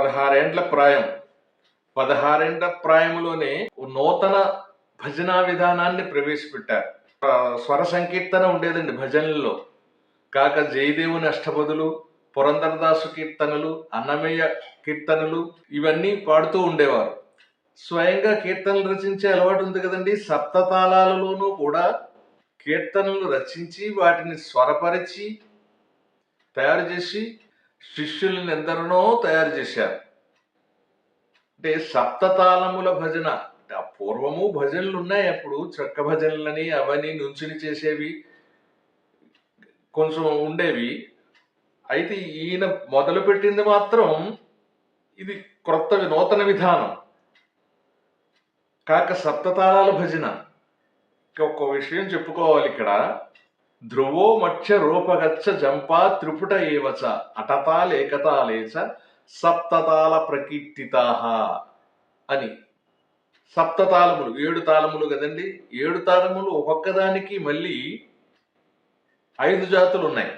పదహారేండ్ల ప్రాయం. పదహారేండ్ల ప్రాయంలోనే నూతన భజనా విధానాన్ని ప్రవేశపెట్టారు. స్వర సంకీర్తన ఉండేదండి భజనల్లో. కాక జయదేవుని అష్టపదులు పురంధరదాసు కీర్తనలు అన్నమయ్య కీర్తనలు ఇవన్నీ పాడుతూ ఉండేవారు. స్వయంగా కీర్తనలు రచించే అలవాటు ఉంది కదండి. సప్తతాళాలలోనూ కూడా కీర్తనలు రచించి వాటిని స్వరపరిచి తయారు చేసి శిష్యులను ఎందరినో తయారు చేశారు. అంటే సప్తతాళముల భజన అంటే ఆ పూర్వము భజనలు ఉన్నాయి అప్పుడు చక్క భజనలని అవన్నీ నుంచుని చేసేవి కొంచెం ఉండేవి. అయితే ఈయన మొదలుపెట్టింది మాత్రం ఇది క్రొత్త నూతన విధానం. కాక సప్తతాళాల భజన. ఒక్క విషయం చెప్పుకోవాలి ఇక్కడ. ధ్రువో మత్స్య రూపగచ్చ జంపా త్రిపుట ఏవచ అటతాలేకతాలేచ సప్తతాల ప్రకీర్తితాహ అని. సప్తతాళములు ఏడు తాళములు కదండి? ఏడు తాళములు ఒక్కొక్కదానికి మళ్ళీ ఐదు జాతులు ఉన్నాయి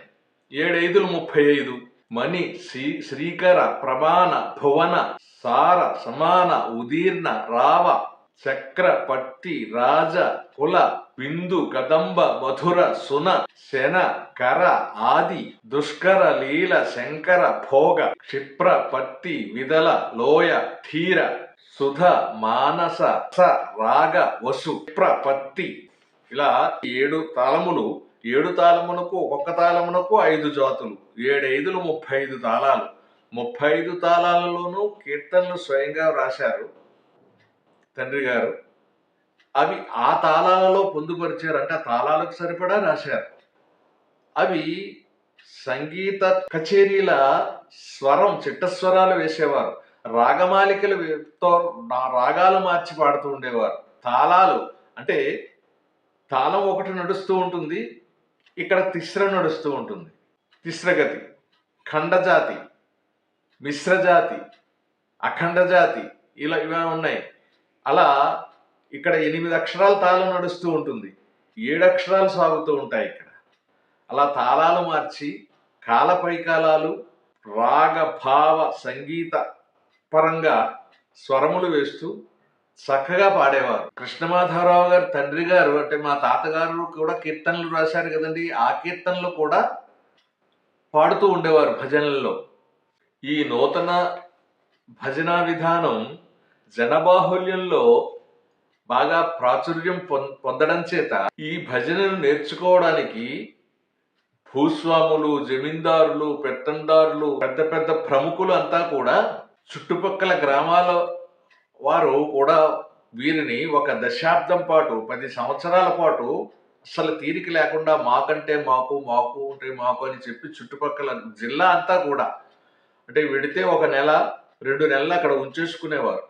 ఏడైదులు ముప్పై ఐదు మణి శ్రీ శ్రీకర ప్రమాణ భువన సార సమాన ఉదీర్ణ రావ చక్ర పట్టి రాజ కుల బిందు కదంబ మధుర సున శన కర ఆది దుష్కర లీల శంకర భోగ క్షిప్ర పట్టి విదల లోయ ధీర సుధ మానస స రాగ వసు క్షిప్ర పత్తి ఇలా ఏడు తాళములు ఏడు తాళమునకు ఒక్కొక్క తాళమునకు ఐదు జాతులు ఏడైదులు ముప్పై ఐదు తాళాలు. ముప్పై ఐదు తాళాలలోనూ కీర్తనలు స్వయంగా వ్రాశారు. తండ్రి గారు అవి ఆ తాళాలలో పొందుపరిచారు అంటే ఆ తాళాలకు సరిపడా రాశారు. అవి సంగీత కచేరీల స్వరం చిట్టస్వరాలు వేసేవారు. రాగమాలికలతో నా రాగాలు మార్చి పాడుతూ ఉండేవారు. తాళాలు అంటే తాళం ఒకటి నడుస్తూ ఉంటుంది ఇక్కడ తిస్ర నడుస్తూ ఉంటుంది. తిస్రగతి ఖండజాతి మిశ్రజాతి అఖండజాతి ఇలా ఇవే ఉన్నాయి. అలా ఇక్కడ ఎనిమిది అక్షరాల తాళం నడుస్తూ ఉంటుంది. ఏడు అక్షరాలు సాగుతూ ఉంటాయి ఇక్కడ. అలా తాళాలు మార్చి కాలపైకాలాలు రాగ భావ సంగీత పరంగా స్వరములు వేస్తూ చక్కగా పాడేవారు. కృష్ణమాధవరావు గారు తండ్రి గారు అంటే మా తాతగారు కూడా కీర్తనలు రాశారు కదండి. ఆ కీర్తనలు కూడా పాడుతూ ఉండేవారు భజనల్లో. ఈ నూతన భజనా విధానం జనబాహుల్యంలో బాగా ప్రాచుర్యం పొందడం చేత ఈ భజనను నేర్చుకోవడానికి భూస్వాములు జమీందారులు పెత్తందారులు పెద్ద పెద్ద ప్రముఖులు అంతా కూడా చుట్టుపక్కల గ్రామాల వారు కూడా వీరిని ఒక దశాబ్దం పాటు పది సంవత్సరాల పాటు అసలు తీరిక లేకుండా మాకంటే మాకు మాకు అంటే మాకు అని చెప్పి చుట్టుపక్కల జిల్లా అంతా కూడా అంటే విడితే ఒక నెల రెండు నెలలు అక్కడ ఉంచేసుకునేవారు.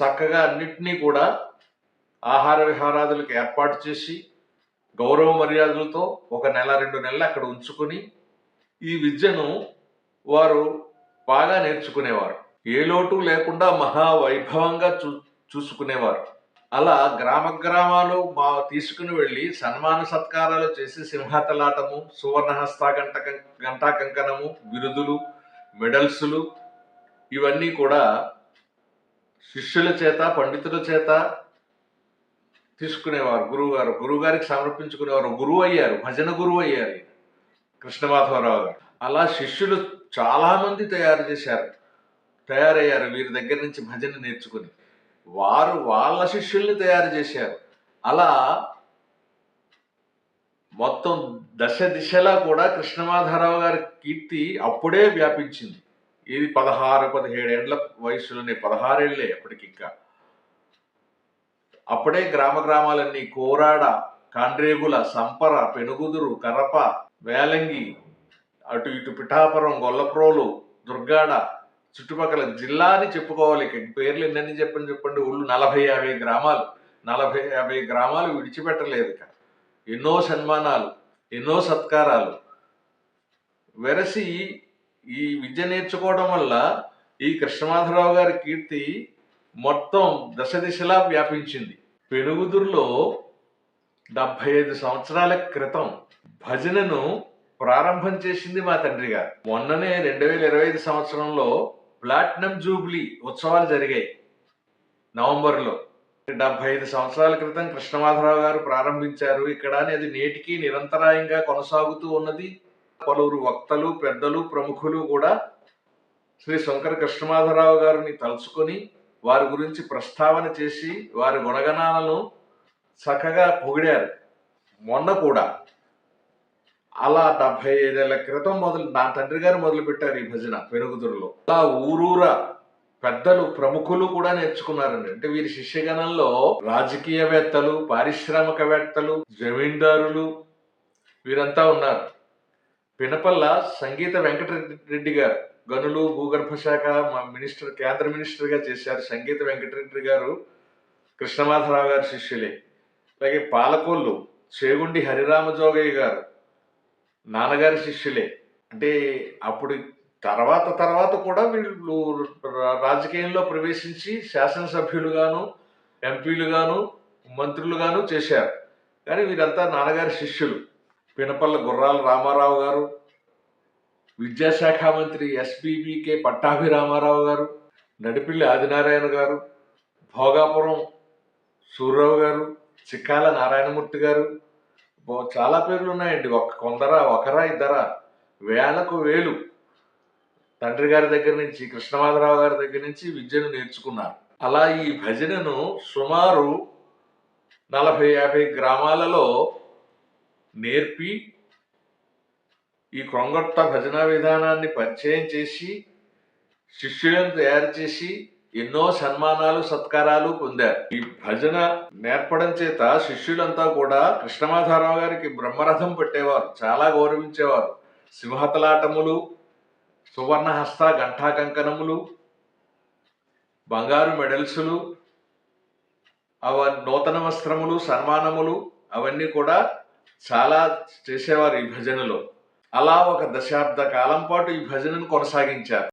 చక్కగా అన్నిటినీ కూడా ఆహార విహారాదులకు ఏర్పాటు చేసి గౌరవ మర్యాదలతో ఒక నెల రెండు నెలలు అక్కడ ఉంచుకుని ఈ విద్యను వారు బాగా నేర్చుకునేవారు. ఏ లోటు లేకుండా మహా వైభవంగా చూ చూసుకునేవారు. అలా గ్రామ గ్రామాలు మా తీసుకుని వెళ్ళి సన్మాన సత్కారాలు చేసి సింహతలాటము సువర్ణహస్త గంట గంటా కంకణము బిరుదులు మెడల్సులు ఇవన్నీ కూడా శిష్యుల చేత పండితుల చేత తీసుకునేవారు గురువుగారు. గురువుగారికి సమర్పించుకునేవారు. గురువు అయ్యారు. భజన గురువు అయ్యారు కృష్ణమాధవరావు గారు. అలా శిష్యులు చాలామంది తయారు చేశారు. తయారయ్యారు వీరి దగ్గర నుంచి భజన నేర్చుకుని. వారు వాళ్ళ శిష్యుల్ని తయారు చేశారు. అలా మొత్తం దశ దిశలా కూడా కృష్ణమాధవరావు గారి కీర్తి అప్పుడే వ్యాపించింది. ఇది పదహారు పదిహేడేండ్ల వయసులోనే పదహారేళ్ళే అప్పటికి ఇంకా. అప్పుడే గ్రామ గ్రామాలన్నీ కోరాడ కాండ్రేగుల సంపర పెనుగుదురు కరప వేలంగి అటు ఇటు పిఠాపురం గొల్లప్రోలు దుర్గాడ చుట్టుపక్కల జిల్లా అని చెప్పుకోవాలి. ఇక పేర్లు ఎన్నని చెప్పని చెప్పండి. ఊళ్ళు నలభై యాభై గ్రామాలు. నలభై యాభై గ్రామాలు విడిచిపెట్టలేదు ఇక. ఎన్నో సన్మానాలు ఎన్నో సత్కారాలు. వెరసి ఈ విద్య నేర్చుకోవడం వల్ల ఈ కృష్ణమాధవరావు గారి కీర్తి మొత్తం దశ దిశలా వ్యాపించింది. పెనుగుదురులో డెబ్బై ఐదు సంవత్సరాల క్రితం భజనను ప్రారంభం చేసింది మా తండ్రి గారు. మొన్ననే రెండు వేల ఇరవై ఐదు సంవత్సరంలో ప్లాటినం జూబ్లీ ఉత్సవాలు జరిగాయి నవంబర్లో. డెబ్బై ఐదు సంవత్సరాల క్రితం కృష్ణమాధవరావు గారు ప్రారంభించారు. ఇక్కడ అనేది నేటికి నిరంతరాయంగా కొనసాగుతూ ఉన్నది. పలువురు వక్తలు పెద్దలు ప్రముఖులు కూడా శ్రీ శంకర కృష్ణమాధవరావు గారిని తలుచుకొని వారి గురించి ప్రస్తావన చేసి వారి గుణగణాలను చక్కగా పొగిడారు. మొన్న కూడా అలా డెబ్బై ఐదేళ్ళ క్రితం మొదలు నా తండ్రి గారు మొదలుపెట్టారు ఈ భజన పెరుగుదురులో అలా ఊరూరా పెద్దలు ప్రముఖులు కూడా నేర్చుకున్నారండి. అంటే వీరి శిష్యగణంలో రాజకీయవేత్తలు పారిశ్రామికవేత్తలు జమీందారులు వీరంతా ఉన్నారు. పినపల్ల సంగీత వెంకటరెడ్డి గారు. గనులు భూగర్భ శాఖ మినిస్టర్ కేంద్ర మినిస్టర్గా చేశారు సంగీత వెంకటరెడ్డి గారు కృష్ణమాధరావు గారి శిష్యులే. అలాగే పాలకొల్లు చేగుండి హరిరామజోగయ్య గారు నాన్నగారి శిష్యులే. అంటే అప్పుడు తర్వాత తర్వాత కూడా వీళ్ళు రాజకీయంలో ప్రవేశించి శాసనసభ్యులుగాను ఎంపీలుగాను మంత్రులుగాను చేశారు. కానీ వీరంతా నాన్నగారి శిష్యులు. పినపల్ల గుర్రాల రామారావు గారు విద్యాశాఖ మంత్రి ఎస్బీబీకే పట్టాభి రామారావు గారు నడిపిల్లి ఆదినారాయణ గారు భోగాపురం సూర్యరావు గారు చిక్కాల నారాయణమూర్తి గారు. చాలా పేర్లు ఉన్నాయండి. ఒక కొందరా ఒకరా ఇద్దరా వేలకు వేలు. తండ్రి గారి దగ్గర నుంచి కృష్ణమాధరావు గారి దగ్గర నుంచి విద్యను నేర్చుకున్నారు. అలా ఈ భజనను సుమారు నలభై యాభై గ్రామాలలో నేర్పి ఈ కొంగొట్ట భజన విధానాన్ని పరిచయం చేసి శిష్యులను తయారు చేసి ఎన్నో సన్మానాలు సత్కారాలు పొందారు. ఈ భజన నేర్పడం చేత శిష్యులంతా కూడా కృష్ణమాధారావు గారికి బ్రహ్మరథం పెట్టేవారు చాలా గౌరవించేవారు. సింహతలాటములు సువర్ణహస్త గంఠా కంకణములు బంగారు మెడల్సులు అవ నూతన వస్త్రములు సన్మానములు అవన్నీ కూడా చాలా చేసేవారు ఈ భజనలో. అలా ఒక దశాబ్ద కాలం పాటు ఈ భజనను కొనసాగించారు.